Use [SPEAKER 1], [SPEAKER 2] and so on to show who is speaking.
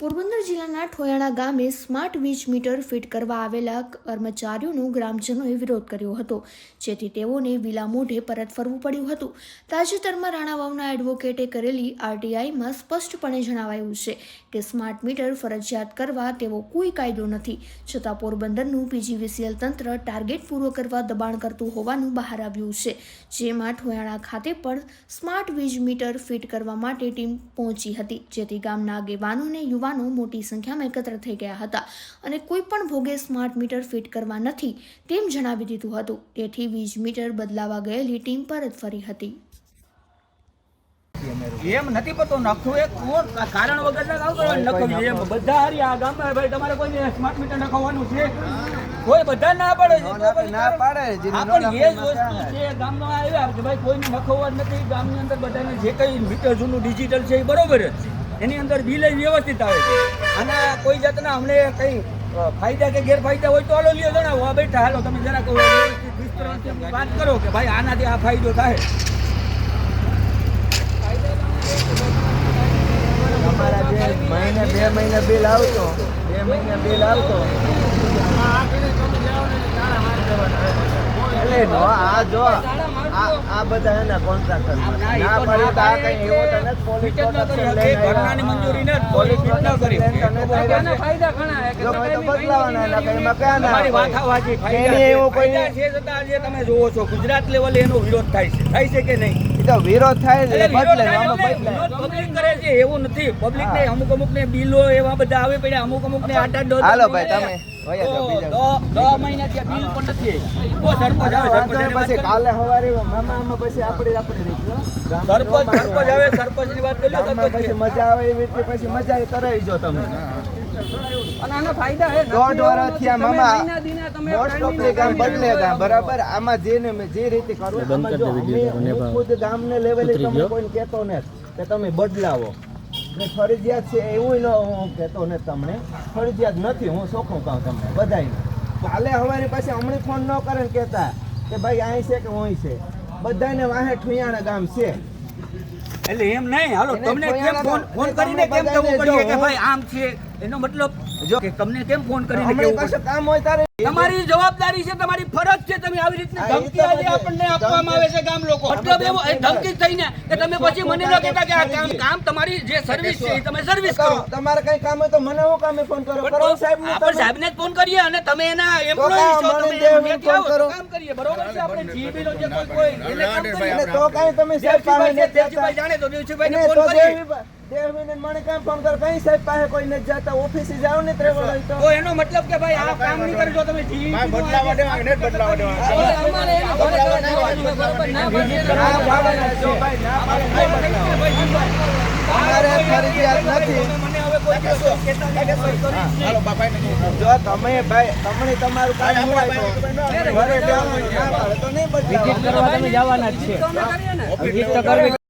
[SPEAKER 1] પોરબંદર જિલ્લાના ઠોયાણા ગામે સ્માર્ટ વીજ મીટર ફિટ કરવા આવેલા કર્મચારીઓનો ગ્રામજનોએ વિરોધ કર્યો હતો, જેથી તેઓને વિલા મોઢે પરત ફરવું પડ્યું હતું. તાજેતરમાં રાણાવાવના એડવોકેટે કરેલી આરટીઆઈમાં સ્પષ્ટપણે જણાવાયું છે કે સ્માર્ટ મીટર ફરજિયાત કરવા તેવો કોઈ કાયદો નથી, છતાં પોરબંદરનું પીજીવીસીએલ તંત્ર ટાર્ગેટ પૂરો કરવા દબાણ કરતું હોવાનું બહાર આવ્યું છે, જેમાં ઠોયાણા ખાતે પણ સ્માર્ટ વીજ મીટર ફિટ કરવા માટે ટીમ પહોંચી હતી, જેથી ગામના આગેવાનો અને યુવાનો મોટી સંખ્યામાં એકત્ર થઈ ગયા હતા અને કોઈ પણ ભોગે સ્માર્ટ મીટર ફિટ કરવા નથી તેમ જણાવી દીધું હતું. તેથી વીજ મીટર બદલાવા ગયેલી ટીમ પરત ફરી હતી.
[SPEAKER 2] એમ નથી પતો નખવું એક કારણ વગર ના એમ બધા હારી આ ગામમાં ભાઈ તમારે કોઈ સ્માર્ટ મીટર નખાવવાનું છે? કોઈ બધા ના પાડે છે?
[SPEAKER 3] ના પાડે, જેને
[SPEAKER 2] હા, પણ એ જ વસ્તુ છે ગામમાં આવ્યા કે ભાઈ કોઈને નખવવા નથી. ગામની અંદર બધાને જે કઈ મીટર જૂનું ડિજિટલ છે એ બરોબર જ છે. એની અંદર બિલ વ્યવસ્થિત આવે છે. અને કોઈ જાતના અમને કંઈ ફાયદા કે ગેરફાયદા હોય તો હાલો લ્યો જણાવો. આ બેઠા હાલો તમે જરાક વાત કરો કે ભાઈ આનાથી આ ફાયદો થાય.
[SPEAKER 3] જે મહિને બે મહિને બિલ આવતો બે મહિને બિલ આવતો. એટલે નો આ જો આ બધા એના કોન્ટ્રાક્ટર ના પડે તો આ કઈ એવો તો નથી પોલીસ
[SPEAKER 2] ફિટ જ ન કરી મંજૂરી ને
[SPEAKER 3] પોલીસ
[SPEAKER 2] ન શકે.
[SPEAKER 3] એના ફાયદા જો કોઈ તો બદલાવાના એના કઈ એમાં ક્યાં ના હોય?
[SPEAKER 2] સાચી.
[SPEAKER 3] એની એવો કોઈ
[SPEAKER 2] ફાયદા છે છતાં આજે તમે જોવો છો ગુજરાત લેવલે એનો વિરોધ થાય છે. થાય છે કે નહીં?
[SPEAKER 3] તો વિરોધ થાય છે બદલે
[SPEAKER 2] public કરે છે એવું નથી. પબ્લિક ને અમુક અમુક ને બિલો એવા બધા આવે પડ્યા અમુક અમુક ને દસ
[SPEAKER 3] હાલો ભાઈ, તમે વયા જાઓ બીજા.
[SPEAKER 2] દસ- દસ મહિના ત્યાં બિલ પણ નથી. ઓ સરપંચ આવે
[SPEAKER 3] વાંધો
[SPEAKER 2] સરપંચ
[SPEAKER 3] નહીં, પછી કાલે સવારે મામા પછી આપણે આપણે
[SPEAKER 2] સરપંચ સરપંચ આવે સરપંચની વાત કરી લો
[SPEAKER 3] ગામમાં
[SPEAKER 2] સરપંચ
[SPEAKER 3] પછી મજા આવે એવી રીતે પછી મજા કરાવી જો તમે
[SPEAKER 4] અને આના ફાયદા હે
[SPEAKER 3] દોઢ વર્ષ થયા મામા
[SPEAKER 4] મહિના દીના તમે
[SPEAKER 3] મોસ્ટ ઓફ ધી ગામ બદલે ગામ બરાબર? આમાં જે ને જે રીતે કરવું આમાં જો ખુદ ગામને લેવલે તમને કોઈને કહેતો ને કે તમે બદલાવો. ને ફરજિયાત છે એવું ન હું કહેતો ને તમને. ફરજિયાત નથી, હું ચોખ્ખું કહું તમને, બધાયને. કાલે અમારી પાસે હમણાં ફોન ન કરે ને કહેતા કે ભાઈ અહીં છે કે હું છે. બધાને વાહે ઠુયાણા ગામ છે.
[SPEAKER 2] એટલે એમ નહીં. હાલો તમને કેમ ફોન ફોન કરીને કેમ કહેવું પડે કે ભાઈ આમ છે એનો મતલબ
[SPEAKER 3] જો.
[SPEAKER 2] કે તમને કેમ ફોન કરીને
[SPEAKER 3] કેવું
[SPEAKER 2] પડે?
[SPEAKER 3] કામ હોય તારે
[SPEAKER 2] તમારી જવાબદારી છે તમારી ફરજ છે તમે આવી રીતની ધમકી આજે આપણને આપવામાં આવે છે ગામ લોકો. મતલબ એવો એ ધમકી થઈને કે તમે પછી મને ન કહેતા કે આ કામ કામ તમારી જે સર્વિસ છે એ તમે સર્વિસ કરો.
[SPEAKER 3] તમારે કઈ કામ હોય તો મને હું કામે ફોન કરો? કરો સાહેબ ને
[SPEAKER 2] આપણે સાહેબને જ ફોન કરીએ અને તમે એના એમ્પ્લોયી છો તમે
[SPEAKER 3] એમ જાય,
[SPEAKER 2] આવો
[SPEAKER 3] કરો.
[SPEAKER 2] કામ કરીએ. બરોબર છે આપણે જીબી નો જે કોઈ કોઈ
[SPEAKER 3] તો કઈ તમે સાહેબ પાસે
[SPEAKER 2] દેવજીભાઈ છે,
[SPEAKER 3] નથી જતા.
[SPEAKER 2] દેવજીભાઈ જાણે તો દેવજીભાઈને ફોન
[SPEAKER 3] તો
[SPEAKER 2] કરીએ.
[SPEAKER 3] મને કામ ફોન કરો. કઈ સાહેબ પાસે કોઈ નથી જતા. ઓફિસે જાવ ને ત્રેવડ હોય તો.
[SPEAKER 2] તો એનો મતલબ કે ભાઈ આ કામ નહીં કરે જો તમે જીબી
[SPEAKER 3] બદલાવા દેવા ને બદલાવા દેવા
[SPEAKER 4] અમારે એને ઘરે જવાનું હોય, ના પાડે.
[SPEAKER 3] ના ભાઈ ના પાડે ફરજિયાત નથી. જો તમે ભાઈ તમને તમારું કામ હોય તો ઘરે જવાનું ના. પાડે તો નહીં બદલાવા
[SPEAKER 4] તો અમે કરીએ ને